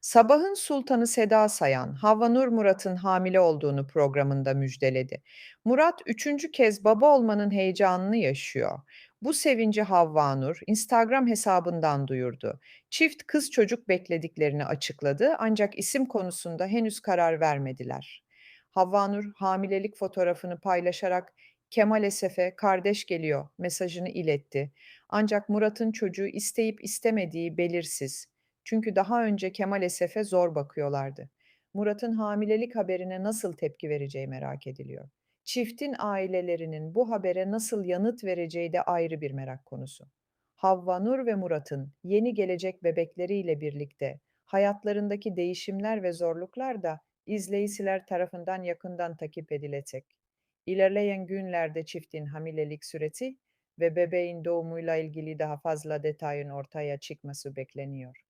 Sabahın sultanı Seda Sayan, Havva Nur Murat'ın hamile olduğunu programında müjdeledi. Murat üçüncü kez baba olmanın heyecanını yaşıyor. Bu sevinci Havva Nur Instagram hesabından duyurdu. Çift kız çocuk beklediklerini açıkladı ancak isim konusunda henüz karar vermediler. Havva Nur hamilelik fotoğrafını paylaşarak Kemal Esef'e kardeş geliyor mesajını iletti. Ancak Murat'ın çocuğu isteyip istemediği belirsiz. Çünkü daha önce Kemal Esef'e zor bakıyorlardı. Murat'ın hamilelik haberine nasıl tepki vereceği merak ediliyor. Çiftin ailelerinin bu habere nasıl yanıt vereceği de ayrı bir merak konusu. Havva Nur ve Murat'ın yeni gelecek bebekleriyle birlikte hayatlarındaki değişimler ve zorluklar da izleyiciler tarafından yakından takip edilecek. İlerleyen günlerde çiftin hamilelik süreci ve bebeğin doğumuyla ilgili daha fazla detayın ortaya çıkması bekleniyor.